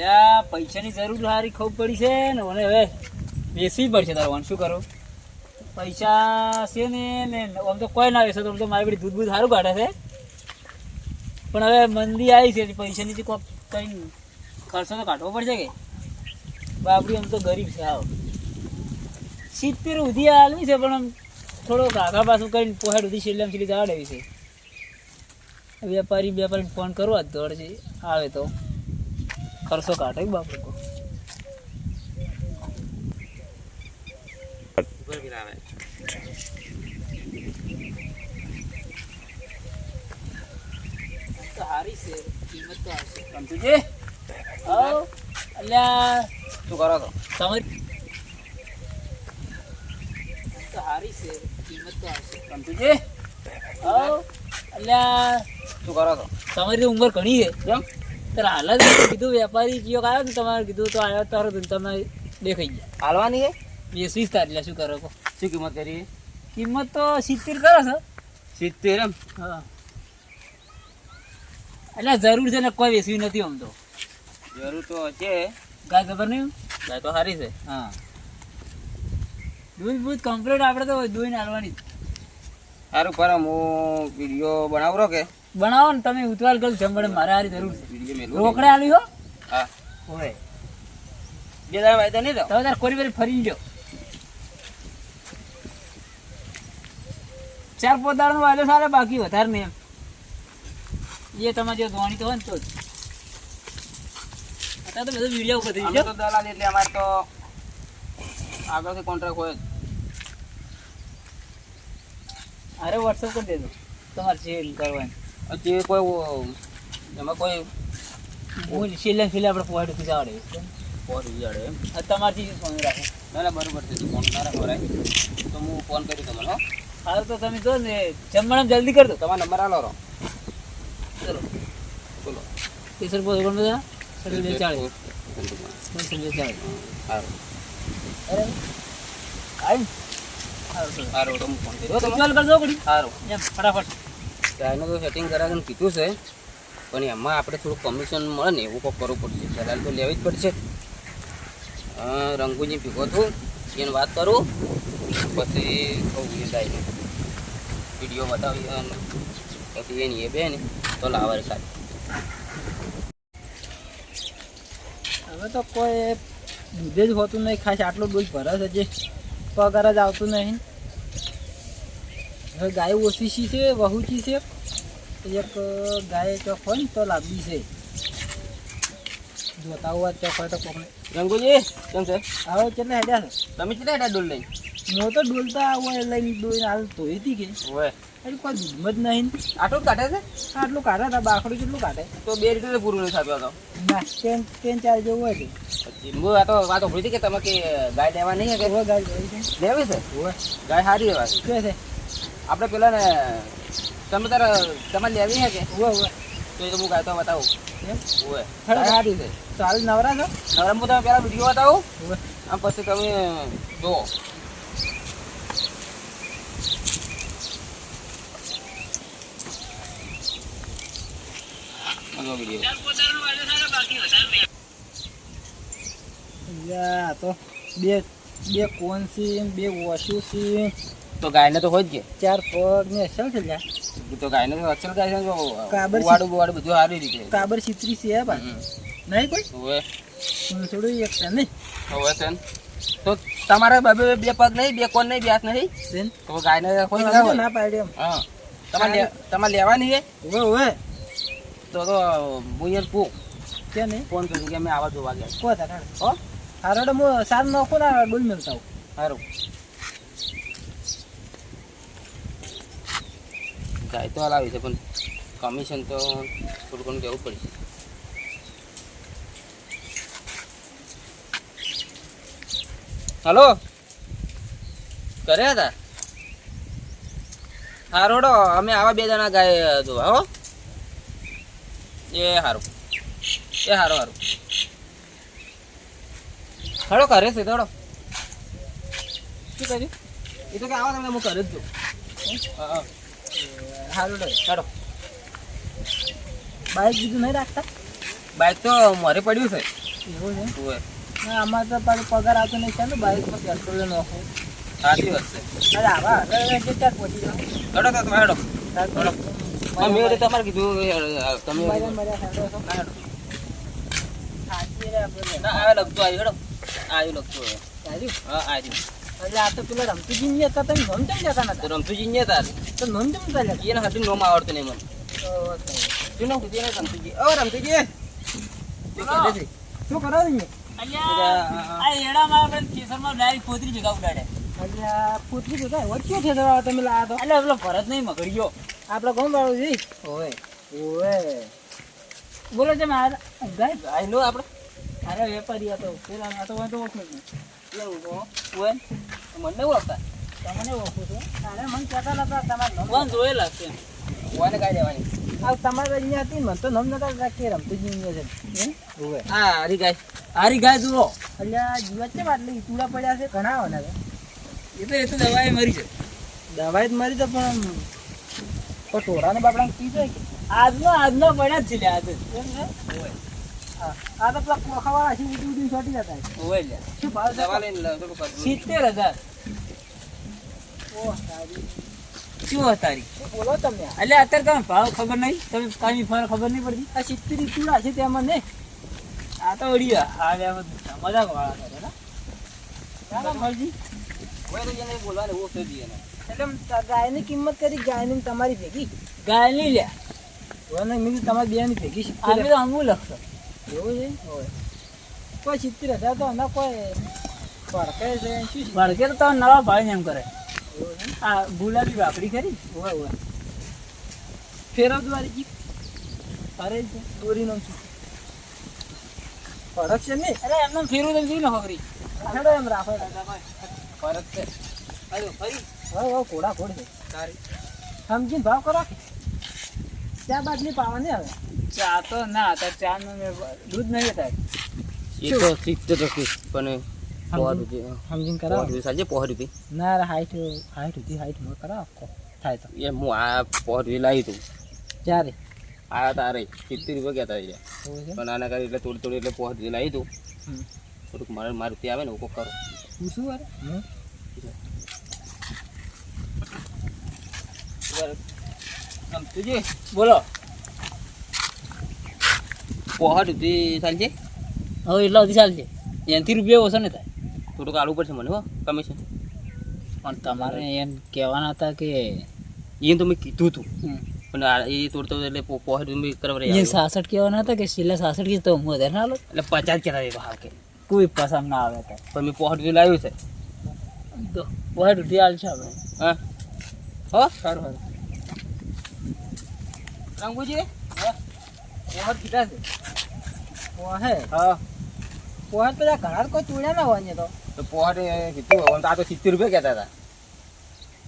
અલ્યા, પૈસાની જરૂર સારી ખૂબ પડી છે ને મને હવે બેસવી પડશે તારો શું કરો? પૈસા છે ને ને આમ તો કોઈ ના વેચે તો તો મારી બધી દૂધ બૂધ સારું કાઢે છે. પણ હવે મંદી આવી છે, પૈસાની જે કોઈ કંઈ ખર્ચો તો કાઢવો પડશે કે? બાપડી, આમ તો ગરીબ છે, આવ. સિત્તેર ઉધી આલવી છે, પણ આમ થોડો ઘાઘા પાછું કરીને પોહેડ ઉધી છેલ્લે છેલ્લી જવા દેવી છે. વેપારી વેપારી ફોન કરો જ દોડ છે આવે તો. ખર્ચો કાઢે બાપુ તો હારી છે કિંમત તો આવશે સમજુજી આવ અલ્યા શું કરો તો તમારી તો હારી છે કિંમત તો આવશે સમજુજી આવ અલ્યા શું કરો તો તમારી ઉંમર ઘણી છે. કેમ? હાલ જ કીધું વેપારી કયો આવ્યો ને તમારે કીધું તો આવ્યો તારો તમે દેખાઈ ગયા. હાલવાની વીસ વીસ તાર શું કરો શું કિંમત કરી કિંમત તો સિત્તેર કરો છો. સિત્તેર એમ? હા. એટલે જરૂર છે ને કોઈ વેસવી નથી આમ તો. જરૂર તો છે. ગાય ખબર નહીં ગાય તો સારી છે. હા. દૂધ બૂધ કમ્પ્લીટ આપણે તો દૂધ હાલવાની સારું પર હું વીડિયો બનાવરો કે બનાવો ને તમે ઉતવાલ કરો જમણે મારે હારી જરૂર છે. રોકડે આલી હો? બે દાડા વાયદા નહીં તો તાર કોરી ફરી ફરી જો. ચાર પોતાનો વાયદો સારે બાકી વધારે નહીં એમ. એ તમારે જો ધોણી તો હોય ને તો અત્યારે તો બધું વીડિયો અમે ગયો. તો દલાલ એટલે અમારે તો આગળથી કોન્ટ્રાક્ટ હોય અરે વોટ્સઅપ કરી દેજો. તમારે જે કરવાની. જે કોઈ એમાં કોઈ હું છેલ્લે છેલ્લે આપણે પોઈન્ટથી પોઈન્ટ ઉજાડે એમ? આ તમારથી જ ફોન રાખો. ના ના બરોબર છે. ફોન ના રાખો તો હું ફોન કરી તમને હો. હાલ તો તમે જો ને જમવાનું જલ્દી કરી દો. તમારો નંબર આલો રહો ચલો. બોલો. કેસર બોલ કોણ બધા. સડે ચાળીસ. સડે ચાળીસ. સારું અરે આઈ સારું. સારું તો હું ફોન તમે ચાલ કરજો સારું એમ ફટાફટ. ચાયનું તો સેટિંગ કરાવીને કીધું છે. પણ એમાં આપણે થોડું કમિશન મળે ને એવું કંઈક કરવું પડશે. દલાલ તો લેવી જ પડશે. રંગુજી ભેગો થયું. એને વાત કરું. પછી કહું એ વીડિયો બતાવી અને પછી એની એ બે ને તો લાવે કાઢ હવે તો કોઈ દૂધે જ હોતું નહીં. ખાસ આટલું દૂધ ભરે છે જે પગાર જ આવતું નહીં. હવે ગાય ઓછી સી છે વહુચી છે. એક ગાય ચોખ હોય ને તો લાંબી છે. જોતા હોવા ચોખ હોય તો કોકને. રંગુજી કેમ છે? હવે કેટલા હેડ્યા છે? તમે કેટલા હેડ્યા ડોલ લઈ હું તો ડોલતા હોય લઈને ડોઈને હાલ ધોઈ હતી કે. હોય એટલે કોઈ દૂધમાં જ નહીં. આટલું કાઢે છે? આટલું કાઢે હતા બાકડું કેટલું કાઢે. તો બે રીતે પૂરું નહીં થતું આ તો. ના ત્રણ ત્રણ ચાર જેવું હોય છે. હું આ તો વાત સાંભળી હતી કે તમે કે ગાય લેવા નહીં કે? ગાય લેવી છે. ગાય સારી લેવા કે છે? આપણે પેલા ને તમે તારે તમારે લેવી છે કે? હવે હું તો એ તો હું ગાય તો બતાવું? ગાય સારી છે તો નવરા છો? હું તમે પેલા વીડિયો બતાવું. આમ પછી તમે જુઓ. તો બે બે કોન છે બે વોશુ છે તો ગાયને તો હોય જ કે. ચાર પગ ને અસલ છે તો ગાયને તો અસલ ગાય છે કાબર વાડું વાડું બધું સારી રીતે. કાબર સિત્રી છે બા નહીં કોઈ? હવે. થોડું એક છે નહીં. હવે છે તો તમારે બબે બે પગ નહીં બે કોણ નહીં બે હાથ નહીં? તો ગાયને હવે ના ના પાડ્યો હા. તમારે તમારે લેવાની છે? હવે હવે. તો તો હું પૂ કે નહીં? ફોન કર્યું કે અમે આવા જોવા ગયા. કો તારા? હો? હારો તો હું સાર નાખો ને ડોલ મેલતા હું સારું ગાય તો હલાવી છે પણ કમિશન તો થોડું ઘણું દેવું પડશે. હલો? કર્યા હતા હારો હડો અમે આવા બે જણા ગાય જોવા હો? એ સારું એ સારું સારું હડો કરે છે હડો. શું કર્યું? એ તો કે આવા તમને હું કરે જ દઉં હા. હારું લે ચાલો. બાઈક બીજું નહીં રાખતા? બાઇક તો મારે પડ્યું છે. એવું છે? ના આમાં તો પાછું પગાર આવતો નહીં છે ને બાઇકમાં પેટ્રોલ નાખો સાચી વાત છે. અરે આવા હવે કેટલાક પહોંચી જાઓ. હેડો તો તમે હેડો મેં તમારે કીધું તમે. ના, હેડો. સાચી રે આવે લગતું આવ્યું હેડો આવ્યું લગતું હવે હા આવ્યું એટલે આ તો પેલા રમતુજી ની હતા તમે નોમ જતા નતા રમતુજી ને તાર તો એને હાથી નોમ આવડતું નહીં મને. શું નામ કીધું એને રમતુજી? ઓ રમતુજી. શું કરો? આ એડામાં આપણે કેસરમાં ડાયરેક્ટ પોતરી જગા ઉડાડે. પુત્રી વચ્ચે છે તમે લાયા તો? એટલે પેલો ભરત નહીં મગડ્યો આપણે કોણ વાળું જી ઓએ બોલો છે મારા ગાય ગાય નો આપણે? અરે વેપારી હતો પેલા તો વાંધો ઓળખું નહીં. કહો? ઓવે મને નહીં ઓળખતા. તમને ઓળખું છું અરે મને કહેતા નતા તમારે કોણ જોયેલા છે ઓને કાંઈ દેવાની આ તમારે અહીંયા હતી મને તો નમ નતા રાખી રમતુજી અહીંયા છે. હે? હા હારી ગાય હારી ગાય જુઓ અલ્યા જીવત છે આટલી ઈતુડા પડ્યા છે? ઘણા હોના એ તો એ તો દવાએ મરી છે દવાઈ જ મારી તો પણ પણ ટોળાને બાપડા પીધો કે આજનો આજનો પડ્યા જ છે લે આજે. એમ આ તો પેલા કોખાવાળા છે ઉડી ઉડી ચોટી જતા છે. લે. શું ભાવ દવા લઈને લાવ, થોડું સિત્તેર હજાર. ઓહ, તારી. શું તારી? બોલો તમે? એટલે અત્યારે તમે ભાવ ખબર નહીં? તમે કાંઈ ફર ખબર નહીં પડતી? આ સિત્તેર ચૂડા છે તેમાં ને આ તો અડિયા હા મજાક વાળા કરે ને ના મરજી મળજી તો જેને બોલવાને છે એટલે ગાયની કિંમત કરી ગાયની ને તમારી ભેગી. ગાય નહીં લે. ઓને મેં કીધું તમારી બેની ભેગી તો અમુલ લખશો. એવું છે? કોઈ સિત્તેર હજાર તો ના કોઈ ફરકે છે શું ભડકે તો નવા ભાઈ એમ કરે. આ ગુલાબી વાપરી ખરી? ઓય ઓય ફેરવ દ્વારી જી અરે દોરીનો શું? ફરક છે ને? અરે એમને ફેરવું તમે લો ખરી હેડો એમ રાખો ફરક છે. આવ્યો ફરી. હવે ઘોડા ઘોડ. છે તારી. સમજીને ભાવ કરો. ચા બાટલી પાવાની હવે. ચા તો ના અત્યારે ચા નું દૂધ નહીં થાય એ તો સિત્તેર રૂપિયા પણ સમજીને કરાવો. સાંજે પોહર રૂપિયા. ના રે હાઈટ હાઈટ હતી હાઈટમાં કરાવો થાય તો. એ હું આ પોહર લાવી તું. ચારે આ તારે સિત્તેર રૂપિયા ગયા એવું પણ આના કરી એટલે થોડી થોડી એટલે પોહર લાવી તું. થોડુંક મારે મારે રૂપિયા આવે ને હું કોક કરો. તું શું કરે? હમ? તુજે બોલો પોહર રૂપિયા ચાલશે હવે એટલા સુધી ચાલશે એનાથી રૂપિયા ઓછો ને થાય થોડુંક આલુ પડશે મને હો કમિશન પણ તમારે એમ કહેવાના હતા કે એ તો મેં કીધું તું હમ, પણ આ એ તોડતો એટલે પો- પોહર રૂપિયા કરવા એ સાસઠ કહેવાના હતા કે છેલ્લા સાસઠ કીધું તો હું વધારે ના લો એટલે પચાસ કહેતા હતા ભાવ કે કોઈ પસંદ ના આવે તો પણ મેં પોહર રૂપિયા લાવ્યું છે તો બહુ રૂપિયા હાલશે આપણે હા હો સારું સારું રંગુજી? પોહર કીધા છે. પોહે. હા. પોહર પેલા ઘણા કોઈ તોડ્યા ના હોય તો. તો પોહર કીધું આ તો સિત્તેર રૂપિયા કહેતા હતા.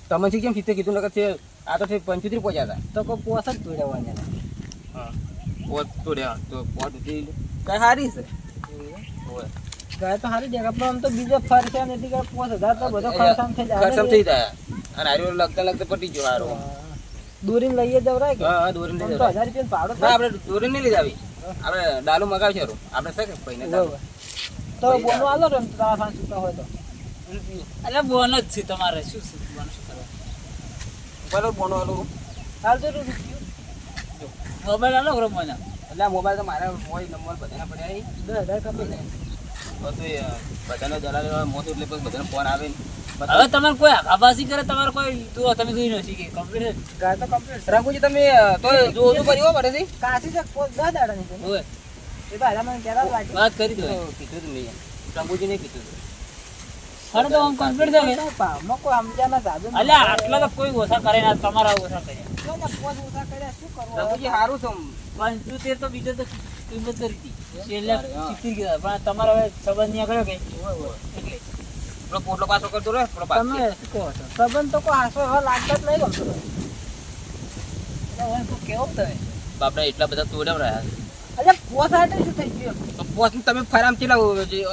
તમે છે કેમ સિત્તેર કીધું નકર છે આ તો પંચોતેર પહોંચ્યા હતા. તો કોઈ પોસ જ ચોડ્યા હોય હા. પોત તોડ્યા તો પોત કઈ સારી છે? ગાય તો સારી દેખાય પણ આમ તો બીજો ફરશે ને એટલે પોસ હજાર તો બધો ખર્ચામ થઈ જાય. ખર્ચમ થઈ જાય. અને આર્યો લગતા લગતા પટી ગયો હારો. દૂરીને લઈએ જવરાય કે? હા હા દોરીને લઈએ લઈ તો જાવ રૂપિયા ભાડો ના આપણે દોરીને લઈ જાવી આપણે ડાલુ મગાવી છે આપણે છે કે પૈને તો બોનો આલો ને તમારા પાસે સુતા હોય તો. એટલે બોનો જ છે તમારે. શું છે બોનો શું કરો બોલો બોનો આલો. હાલ તો મોબાઈલ આલો કરો મને એટલે આ મોબાઈલ તો મારા હોય નંબર બધાના પડ્યા હજાર કપી લે બધાનો દલાલ મોત એટલે પછી બધાનો ફોન આવે હવે તમારે કોઈ આભાસી કરે? તમારે કોઈ તો તમે જોઈ નથી કે કમ્પ્લીટ ગાય તો કમ્પ્લીટ રઘુજી તમે તો જોજો કર્યો હો પડેથી? કાશી છે પોસ દસ દાડા ની હોય એ તો મને કહેતા લાગે વાત કરી દો કીધું તું મેં. રઘુજી કીધું તું. અરે તો આમ કમ્પ્લીટ થાય ને ભાવમાં સમજ્યા ના સાધુ એટલે આટલા તો કોઈ ઓછા કરે ના તમારા ઓછા પોસ ઓછા કર્યા? શું કરવું? રઘુજી સારું છે તો બીજો તો કિંમત કરી હતી છેલ્લે સિત્તેર કીધા પણ તમારા હવે સંબંધ ત્યાં કર્યો કે એટલે પોટલો પાછો કરતો રહે તમે કહો છો સંબંધ તો કોઈ હાસો હવે લાગતા જ નહીં ગમતો એટલે કેવો તમે બાપડા એટલા બધા તોડ્યા રહ્યા. અરે પોસ હાટે શું થઈ ગયું તો પોત તમે ફરામ ચેલા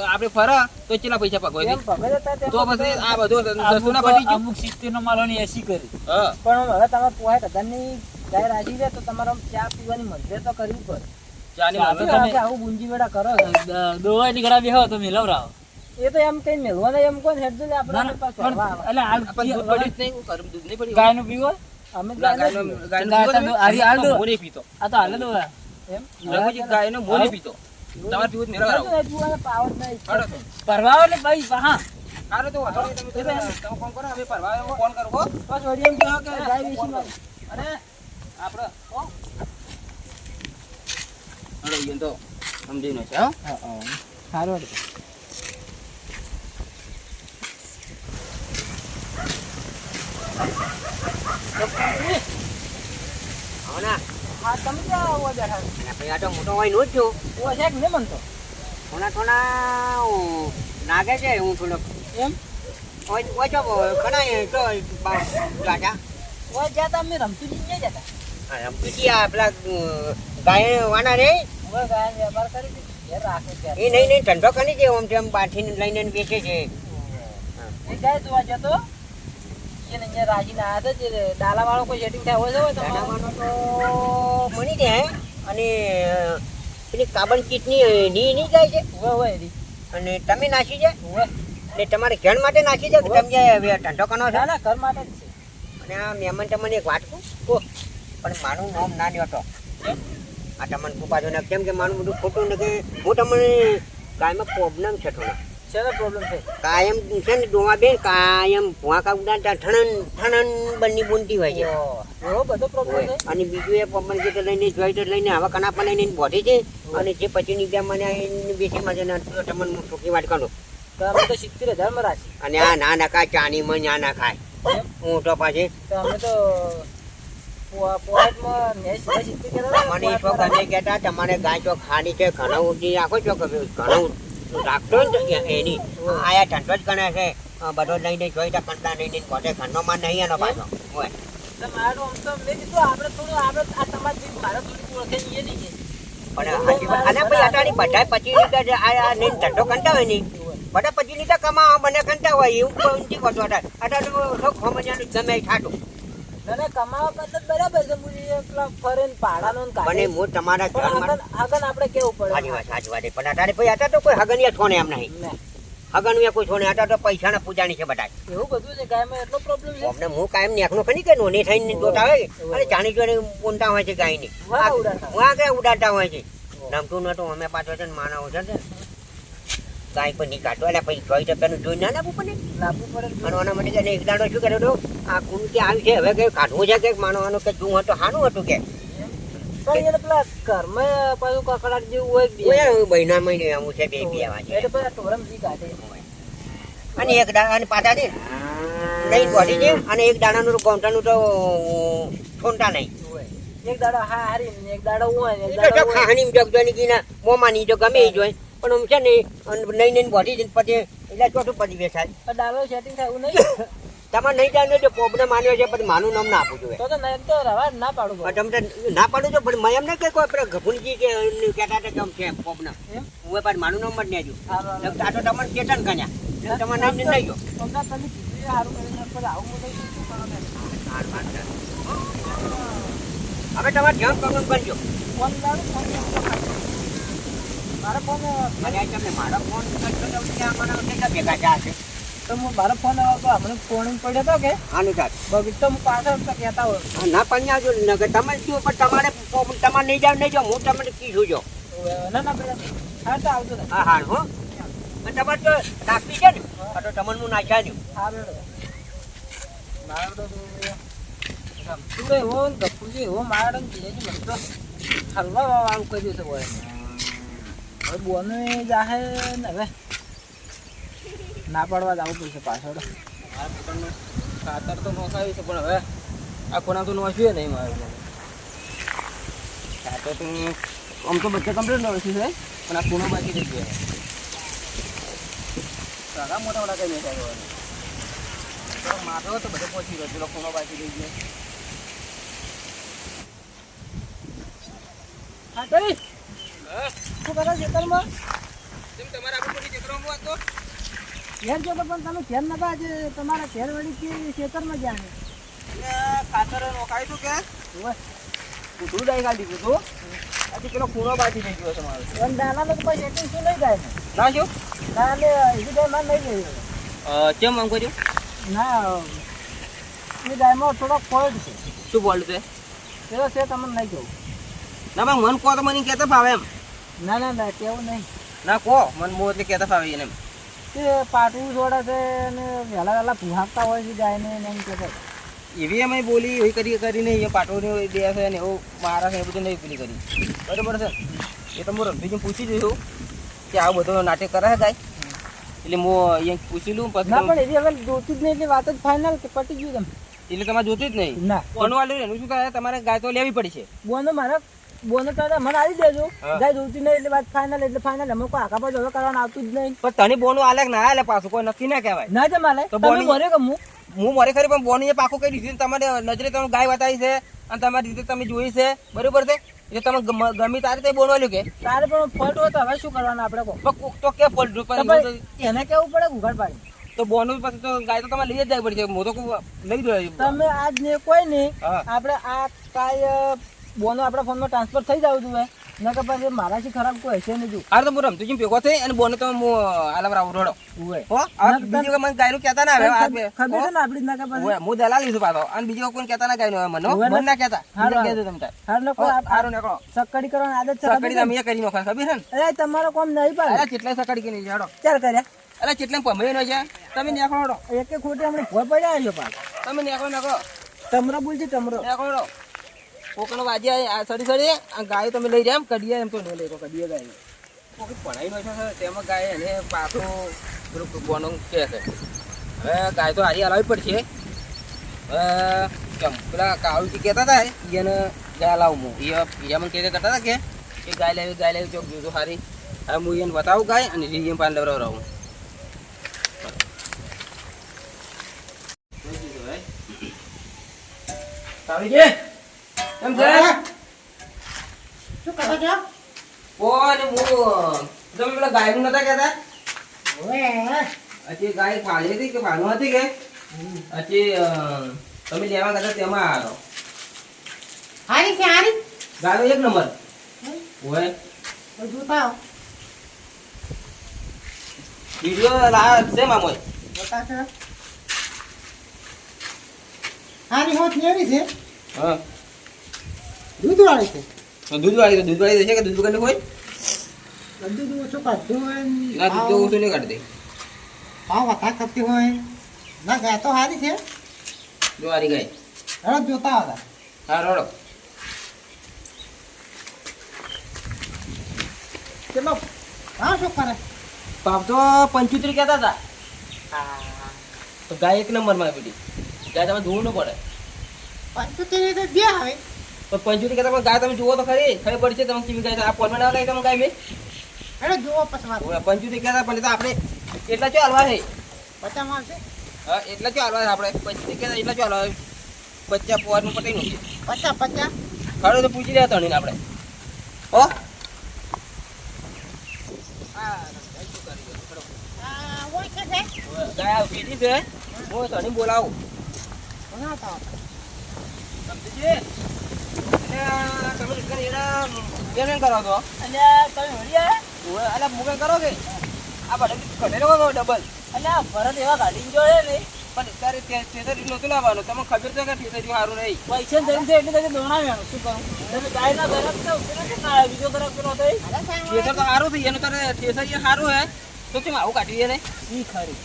આપણે ફરા તો ચેલા પૈસા હતા તો પછી આ બધું સસ્તું ના પડી ગયું? અમુક સિત્તેર નો માલો ની એસી કરી. પણ હવે તમારે પોહાટની ગાય રાખી છે તો તમારે ચા પીવાની મંજૂરી તો કરવી પડે. આવું ગુંજી વેડા કરો દ- દોવાય નીકળ્યા બેહો તો મિલવરાવો એ તો એમ કઈ મેલવા નહીં એમ કોણ આપણે. એટલે હાલ દૂધ હું કરું, દૂધ નહીં પડ્યું. ગાયનું પીવો અમે ના, ગાયને ગાયનો- જ ગાયનો ગાય દૂધ તો હારી હાલ દો. હું પીતો. આ તો હાલે દોવા એમ ગાયનો હું પીતો. તમારે પીવું તો મેળવા આવો. એટલું આ પાવર નહીં હાલો તો. ભાઈ હા હાલો તો તમે તમે- તમે ફોન કરો, અમે પરવા ફોન કરો, બસ વળી એમ કહો કે ગાય વેચી મારી. આપણે, હો. હાલો, તો સમજીને છે, હા સારું હતું. ના, હા તમે ક્યાં આવવા બેઠા તો મોટો હોયનું જ છું. ઓ છે કે નહીં બનતો થોડા થોડા નાગે છે હું થોડોક એમ ઓય ઓય તો ઘણા એ તો બા- રાજા ઓય જ્યાં તા અમે રમતું જઈએ જતા આ પેલા ગાય વાના રે. એ નહીં નહીં ધંધો કરી છે આમ તેમ બાંધીને લઈને બેસે છે. ગાય જોવા જતો? રાજીના હાથ જ ડાલા વાળો કોઈ સેટિંગ થાય હોય તો મળી જાય અને પેલી કાબન કીટની ની નહીં જાય છે. અને તમે નાખી જાય એટલે તમારે ઘેર માટે નાખી જાય તમે જે હવે ધંધો કરો છો? ના ના ઘર માટે જ છે. અને આ મહેમાન તમને એક વાત કહું? પણ મારું નામ ના લ્યો તો. આ તમને ફૂપા જો ને કેમ કે મારું બધું ખોટું ને કે હું તમને કાયમ પ્રોબ્લેમ છે થોડો શેનો પ્રોબ્લેમ છે? કાયમ છે ને ડોમા બેન કાયમ ભૂવા કા ઉડાડતા ઠણન ઠણન બંની બુનતી હોય છે. એવો બધો પ્રોબ્લેમ છે? અને બીજું એ પંપન ગીત લઈને જોઈટર લઈને આવા કનાપા લઈને બોધી છે અને જે પછી નીકળ્યા મને એને બેસી મજા જઈને તમને હું ટૂંકી વાત કરું તો અમે તો સિત્તેર હજારમાં રાખી અને આ ના ના ખાય ચાની માં ના ના ખાય હું તો પાછી તો અમે તો મને તો પોવાટમાં કહેતા તમારે ગાય તો ખાડી છે ઘણા ઉડી રાખો છો ઘણું રાખતો એની. આયા ધંધો જ ગણે છે. બધો લઈને જોઈ તો કંટા લઈને પોતે ઘરનો નહીં એનો પાછો. હોય તો આમ તો મેં કીધું આપણે થોડું આપણે આ તમારી જેવી મારે થોડી ઓળખે એ નહીં. પણ હાચી અને પછી અટાણી બધા લીટર આ આ ધંધો કંટા હોય નહીં. બધા પચીસ લીટર કમાવા બને કંટા હોય એવું કોઈ નથી હોતું અટાણે અટાણે તો લોકો ખમણિયાનું જ ગમે ખાટું. ના ના કમાવા પદ્ધત બરાબર છે મુજી પેલા ફરે ને ને. હું તમારા આગળ આગળ આપણે કેવું પડે? સાચી વાત સાચી વાત પણ પછી અત્યારે તો કોઈ હગનિયા છોને એમ નહીં. ના, હગનિયા કોઈ છોને અત્યારે તો પૈસાના પૂજાની છે બધા એવું બધું છે એટલો પ્રોબ્લેમ છે? હું કાયમ નેકનો ખરી કે નોની થઈને દોટ આવે અને જાણી જોડે બોલતા હોય છે વાહ ઉડાડતા. વાહ કે ઉડાડતા હોય છે? નમતું નતું અમે પાછો છે ને માનવ છે ને. ગાય પણ નહીં કાઢો એટલે પછી જોઈ ટકાનું જોઈ ના લાવવું પડે. લાવવું પડે અને આના માટે કે એક દાડો શું કર્યો આ કુલ કે આવી છે હવે કે કાઢવું છે કે માનવાનું કે જું હતું હાનું હતું કે? અને એક દાડા પાછા છે લઈને બોડી છે અને એક દાડાનું તો તો નહીં. એક દાડો હા હારી એક દાડો ને એક દાડો તો ગમે એ જોઈ પણ આમ છે ને નહીં નહીં બોડી જઈને પછી એટલે ચોથું પડી બેસાય ડાલો સેટિંગ થયું નહીં? તમારે નહીં જાણ્યો જો પોપને માન્યો છે પછી માનું નામ ના આપું જોઈએ તો નહીં તો રવા ના પાડું પણ. તમે ના પાડું છો પણ મેં એમ નહીં કે કોઈ આપણે ગભુનજી કે કહેતા હતા કે આમ છે પ્રોબ્લેમ હું? હું પાછું માનું નામ જ નહીં હા. આ તો તમારે ચેતન કન્યા. એટલે તમારે નામ નહીં ગયો તો તમે કીધું સારું કર્યું પણ આવું બધું શું કરો ને? હવે તમારે ધ્યાન પગલું કરજો. ફોન લાવો, ફોન. મારો ફોન અને આ તમને મારો ફોન મને ભેગા ચા છે? તો હું મારો ફોન હમણાં ફોન પડ્યો હતો કે? આનું બગીચ તો હું પાછળ તો કહેતા હોય. ના પણ આવજો ને કે તમે શું પણ તમારે તમારે નહીં જાવ નહીં જાવ હું તમને કીધું જો. ના ના હા તો આવજો હા હા હો. અને તમારે તો નાખવી છે ને? આ તો તમને હું નાખ્યા દઉં હા બેડો મારો તો એવો ગપુ છે એવો મારો મને હલવા વાળું હોય હવે બોને જાહે ને હવે. ના પાડવા જવું પડશે પાછળ. ખાતર તો નોખાવી છે પણ હવે આ કોના તો નોખ્યું નહીં મારે ખાતર તો આમ તો બધા કમ્પ્લીટ નોખ્યું છે પણ આ ખૂણો બાકી જઈ ગયા સારા મોટા મોટા કઈ નહીં માથો તો બધો પહોંચી ગયો પેલો ખૂણો બાકી દઈ ગયો હા કઈ શું કરો ખેતરમાં? કેમ તમારે આપણે કોઈ ચક્રમાં હતો ઘેર જો તો પણ તમે ઘેર નતા આજે તમારા ઘેર વળી કે ખેતરમાં છે ખાતર નોખાયું હતું કે? ઉધડું ડાઈ કાઢી દીધું હતું આજે પેલો ખૂણો બાજી થઈ ગયો છે મારો. પણ દાનામાં તો setting શું નહીં થાય ના? શું? ના એટલે એવી ડાયમાં નહીં અ, કેમ આમ કર્યું? ના એ ડાયમાં થોડોક ફોલ્ટ છે. શું છે? પેલો છે તમને નહીં કહું ના ભાઈ મન કહો તો મને કહેતા ભાવે એમ. ના ના ના કેવું નહીં. ના કહો. મને મો એટલે કહેતા ફાવી એને કે પાટું જોડે છે અને વહેલા વહેલા ભૂહાકતા હોય છે ગાયને ને એમ કહેતા એવી અમે બોલી એવી કરી કરીને એ પાટોની બે છે ને એવું મારા છે એ બધું નહીં પેલી કરી. બરાબર છે? એ તો હું રણભીજી પૂછી જોયું કે આ બધું નાટક કરે છે ગાય? એટલે હું અહીંયા પૂછી લઉં પછી ના પણ એવી હવે જોતી જ નહીં એટલે વાત જ ફાઇનલ કે પટી ગયું તમે. એટલે તમારે જોતું જ નહીં? ના. કોનું વાળું એનું શું થાય તમારે ગાય તો લેવી પડી છે. બોનો મારા બોનો તો મને આવી દેજો. હા. જોતી નહીં એટલે વાત ફાઇનલ એટલે ફાઇનલ અમે કોઈ આખા પર જોવા કરવાનું આવતું જ નહીં. પણ તને બોનું આલે ના આલે પાછું? કોઈ નક્કી ના કહેવાય. ના જમાલે. તો બોની- બોલે કે હું? હું મરે ખરી પણ બોની પાકું કહી દીધું? તમારે નજરે તમે ગાય બતાવી છે અને તમારી રીતે તમે જોઈ છે. બરોબર છે? એટલે તમે ગમી તારે તે બોલવાલ્યું કે? તારે પણ ફોલ્ટ હોય તો હવે શું કરવાનું આપણે કહો? તો કે ફોલ્ટ એને કેવું પડે ઘુઘડ પાડી? તો બોનું પછી તો ગાય તો તમારે લઈ જ જાય પડશે. હું તો લઈ દો તમે આજ ને કોઈ નહીં. આપડે આપણે આ કાંઈ બોનો આપણા ફોનમાં ટ્રાન્સફર થઈ જવું જોઈએ. નકર પછી મારાથી ખરાબ કોઈ હશે નહીં હાર તો હું રમતું જીમ ભેગો થઈ અને બોને તો હું આલામ રાવ રોડો બીજી મને ગાયનું કહેતા ના આવે ખબર છે ને આપણી ના કે પછી. હું દલાલ લીધું પાછો. અને બીજો કોઈ કહેતા ના ગાયનું મને ને? મને ના કહેતા. હારું, કહેજો તમે તાર. હાર ને આપ- હારું નીકળો. સક્કડી કરવાની આદત છે સકડી તમે કરી નાખો ખબર છે ને? અરે તમારો કોમ નહીં અરે પડે સકડી સકડી નહીં જાડો ચાલ કર્યા. અરે કેટલા પમઈ નો છે. તમે નીકળો. એક ખોટી હમણાં ભોય પડ્યા આવ્યો પાછો. તમે નીકળો નીકળો. તમરો બોલશે તમરો. નીકળો. કોકનો વાજે આ સડી સડી આ ગાય તમે લઈ જાય એમ કડીએ એમ તો ન લઈ લો કડીએ ગાય. કોક પડાઈ નો છે તેમાં ગાય એને પાછું પેલું બોનો કહે છે. હવે ગાય તો હારી હલાવવી પડશે. હવે કેમ પેલા કાળુજી કહેતા હતા એને ગાય લાવું હું. એ બીજા મને કહેતા કરતા હતા કે એ ગાય લેવી ગાય લેવી ચોક જોજો સારી હવે હું એને બતાવું ગાય અને રીમ પાન લેવડાવું કાળુજી? કેમ છે શું કરો છો? કોણ હું તમે પેલા ગાયનું નતા કહેતા? હજી ગાય ફાળી હતી કે ફાળું હતી કે? હજી તમે લેવા કરતા તેમાં આવ્યો હારી છે હારી? ગાયો એક નંબર. હોય જોતા વીડિયો લાવ્યો છે મામોય જોતા છે. હારી હોત લેવી છે? હા. દૂધ વાળી છે. તો દૂધ વાળી તો દૂધ વાળી છે કે દૂધ વગરની હોય દૂધ ઓછું કાઢતું હોય ના. દૂધ ઓછું નહીં કાઢતી. ભાવ વધારે કરતી હોય ના. ગાય તો હારી છે. જો હારી ગાય. રડક જોતા હતા હા રડક ચલો હા શું કરે? પાપ તો પંચોતેર કહેતા હતા. તો ગાય એક નંબરમાં પડી ગાય તમે ધોવું ન પડે. પંચોતેર તો બે આવે. તો પંચોતેર કહેતા પણ ગાય તમે જુઓ તો ખરી ખબર પડશે તમે કેવી ગાય આ પોલમાં ના ગાય તમે ગાય મેં અરે જુઓ પછી ઓય, કહેતા પણ તો આપણે એટલા ચો હાલવા છે? આવશે હા એટલા ચો હાલવા આપણે? પંચોતેર કહેતા એટલા ચો હાલવા બચ્ચા પોવાનું પટાઈ નાખીએ પચા પચા ખરું તો પૂછી રહ્યા તણીને આપણે. હો? ગાય પીધી છે? હું તણી બોલાવું. સમજી તમે એના કરો છો અલ્યા તમે વળી આયા ઓય, અલા કરો કે આ ડબલ અલ્યા ભરત એવા ગાડી જોડે નહીં પણ અત્યારે તે તેતરી નહોતું લાવવાનું તમને ખબર છે કે સારું નહીં પૈસા જઈને છે એટલે તમે દોણાવ્યાનું શું કરું તમે ગાય ના ગરમ તો પેલો કેમ ના આવ્યો? બીજો ગરમ પેલો થઈ તો સારું થઈ એનું તારે એ સારું હે તો કેમ આવું કાઢી ને ઈ ખરી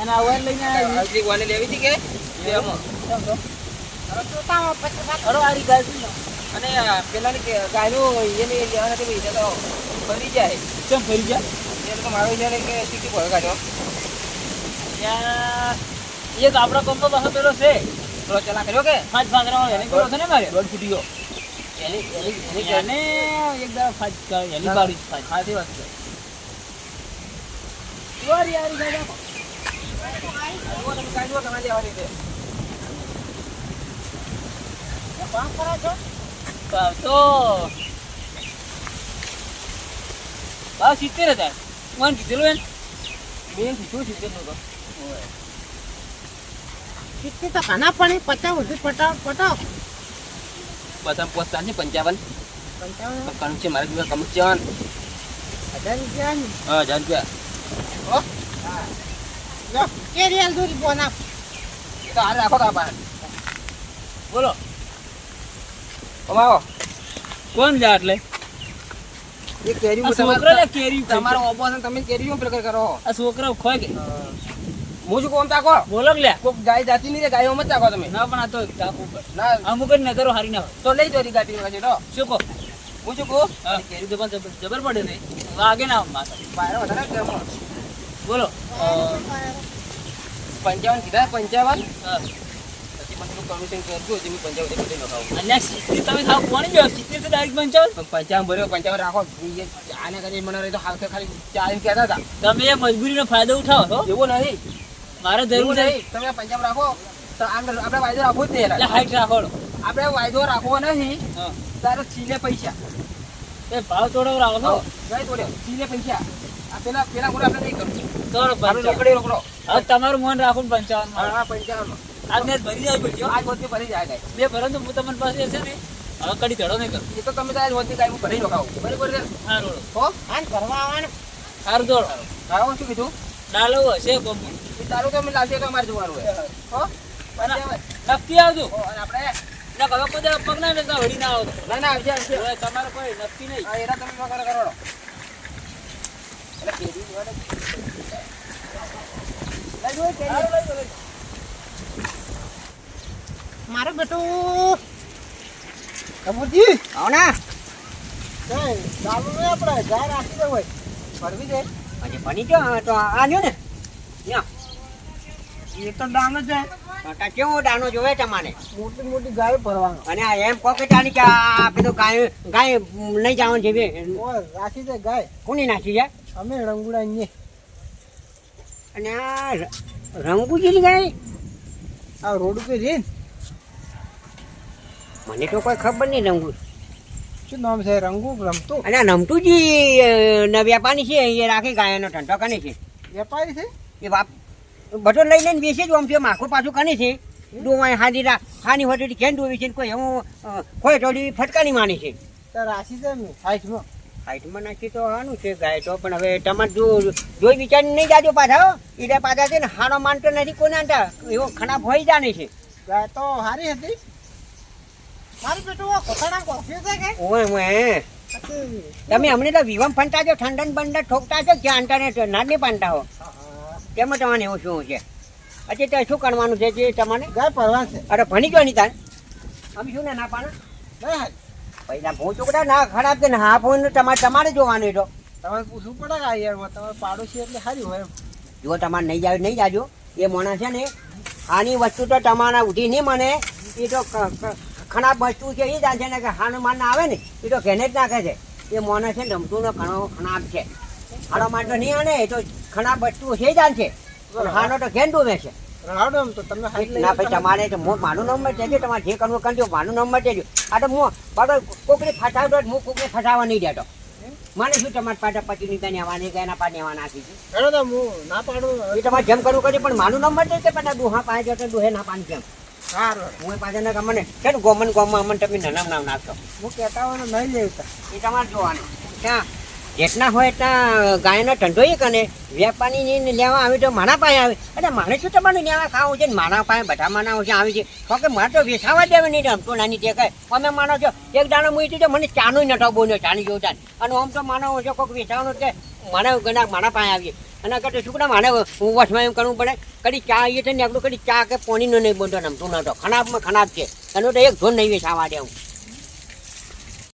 અને આ વર લઈને આવ્યા લેવી હતી કે લેવામાં. આરી ગાય શું અને પેલાની કે ગાયનું એને લેવાના કે ભાઈ તો ફરી જાય. કેમ ફરી ગયા એટલે તો મારો છે ને કે ટીકી ભર કાઢ્યો. ત્યાં એક આપણા પેલો છે. તો ચલા કર્યો કે? પાંચ ભાગરા એને પેલો છે ને મારે? દોઢ ફૂટી ગયો. એની એની એની એને એક દાડો ફાજ એની બારી ફાજ. સાચી વાત છે. વારી આરી ગાય કાઢી તમારે લેવાની છે ભાવ તો બસ સિત્તેર હજાર મને કીધેલું એમ બેન કીધું સિત્તેરનું કિતની તો. ખાના પડી પચાસ સુધી પટાવ પટાવ પચાસ પોસ્ટ પંચાવન પંચાવન કણું છે મારે જોડે કમિશન હજાર રૂપિયા હજાર રૂપિયા હો કે રિયાલ દોરી બોના તો રાખો તો બોલો. કમાવો. કોણ જા એટલે એ કેરી છોકરા લે કેરી તમારો ઓબો છે તમે કેરી પ્રેકર કરો આ છોકરો ખોય કે. હું. શું કોમ તાકો બોલો લે કોક ગાય જાતી નહીં રે ગાયો મત તાકો તમે. ના પણ આ તો ટાપુ ના. અમુક જ નજરો હારી ના તો લઈ જોરી ગાડી વાજે તો. શું હું. શું કહું કેરી તો જબર જબર પડે ને વાગે ના માથા. બાયરો વધારે કેમ બોલો. પંચાવન કીધા પંચાવન? હા. પછી કમિશન કરજો હજી પંચાવન સુધી નખાવું અલ્યા સિત્તેર તમે ખાવ કોની જો સિત્તેર તો ડાયરેક્ટ પંચાવન? પંચાવન ભર્યો પંચાવન રાખો. આને કરી મને તો હાલ ખાલી ચાલીસ કહેતા હતા. તમે એ મજબૂરીનો ફાયદો ઉઠાવો એવો નહીં. મારે જરૂર નહીં નહીં. તમે પંચાવન રાખો. તો આપણે વાયદો રાખવો જ નહીં. હાઈટ રાખો આપણે વાયદો રાખવો નહીં. તારે છીલે પૈસા. એ ભાવ થોડો રાખો ગઈ તોડ્યો. પૈસા. પેલા પેલા આપણે નહીં કરવું તમારું મન રાખો પંચાવન પંચાવન આજને ભરી જાય પડશે આજ વચ્ચે ભરી જાય ગાય બે ભરો તો હું તમને પાસે છે ને હવે કડી ધડો નહીં કરું. એ તો તમે તો આજ વચ્ચે ગાય હું ભરી રોકાવું બરાબર છે? સારું હો? આન કરવા આવવાનું. સારું દોડ. સારું શું કીધું? ડાલો હશે ગમો એ તારું કે અમે લાવશે તો અમારે જોવાનું હોય. હો. નક્કી આવજો. અને આપણે ના હવે કોઈ પગ ના લેતા ના આવતો. ના ના તમારે કોઈ નક્કી નહીં. હા એના તમે વગર કરો એટલે કેરી જોવા દે. લઈ જો કેરી. મારું બેટું. કપૂરજી આવો ને ચાલુ નહીં આપણે ગાય રાખી દે હોય. ભરવી દે. અને ભણી ગયો તો આ લ્યો ને. એ તો દામ જ કેવો દાણો જોવે તમારે? મોટી મોટી ગાય ભરવાનો. અને આ એમ કહો કે કે આ તો ગાય ગાય નહીં જવાનું જેવી. રાખી દે ગાય. કોની નાખી છે? અમે રંગુડા ને અને આ રંગુજી ગાય? આ રોડ ઉપર રીન મને તો કોઈ ખબર નહીં રંગુ શું નામ છે? રંગુ રમતું? અને આ નમતુજી ના વેપારી છે એ રાખી ગાયનો ધંધો કરે છે. વેપારી છે? એ બાપ બધો લઈ લઈને બેસી જ આમ છે માખું પાછું કરે છે. ડોવાય હાજી હાની હોટેલી કેમ ડોવી છે કોઈ હું કોઈ થોડી ફટકાની માની છે. તો રાશી છે સાઈઠમાં હાઈટમાં નાખી તો હાનું છે ગાય તો પણ હવે તમારે જો જોઈ વિચારી નહીં જાજો પાછા એટલે પાછા છે ને હારો માનતો નથી કોને આંટા? એવો ખરાબ હોય જાણે છે. ગાય તો સારી હતી. તમે હમણાં તો વિવમ ફંટા છો ઠંડન બંડન ઠોકતા છો ક્યાં આંટા નાની પાનતા હો? તેમાં તમારે એવું શું છે? પછી તો શું કરવાનું છે જે તમારે? ભરવા છે. અરે ભણી ગયો નહીં તાર અમે શું ને ના હારી પૈસા ભૂ ચોકડા ના ખરાબ છે ને હા ફોન તમારે તમારે જોવાનું તો. તમારે પૂછવું પડે કે તમારે પાડોશી એટલે સારી હોય જો તમારે નહીં જાવ નહીં જાજો. એ માણસ છે ને આની વસ્તુ તો તમારા ઉઠી નહીં મને. એ તો ક- બચતું છે એ જાણશે ને કે હનુમાન માન આવે ને એ તો ઘેને જ નાખે છે. એ મોને છે ને રમતું ઘણો ખરાબ છે. હાડો માન નહીં આને એ તો ખણા બચતું છે જ પણ હાનો તો ઘેન ડૂબે છે. ના ભાઈ તમારે મારું નંબર છે તમારે જે કરવું કરજો મારું નંબર છે આ તો હું બાબા કોકને ફસાવતો જ હું કોકને ફસાવવા નહીં દેતો. મને શું તમારે પાછા પચી ની ત્યાં આવવાની કે એના પાસે આવવા નાખી છે હું ના પાડું. એ તમારે જેમ કરવું કરજો પણ મારું નંબર છે કે પેલા દુહા પાસે જતો દુહે ના પાન કેમ હું એ પાછળ ના મને છે ને ગોમન ગોમમાં અમને તમે નામ નામ નાખશો. હું કહેતા હોય નહીં લેતા એ તમારે જોવાનું. ત્યાં જેટલા હોય એટલા ગાયનો ધંધો એ કને વેપારી ને લેવા આવે તો મારા પાસે આવે. અને મારે શું તમારે લેવા ખાવું છે ને મારા પાસે બધા માના છે આવી છે. તો કે મારે તો વેસાવા દેવા નહીં રમતો નાની તે કહે અમે માનો છો એક દાણો મૂકી મને મને ચાનો નટો બોલ્યો ચાની ચાન. અને આમ તો માનો છો કોઈક વેચાવાનો કે મારે ગણા મારા પાસે આવીએ. અને કરતા શું મારે વસમાં એમ કરવું પડે. કદી ચા આવીએ છે ને, આપણું કદી ચા કે પાણીનો નહીં બોલતો રમતું નતો ખરાબમાં ખરાબ છે. એનો તો એક ધોન નહીં વેચાવા દેવું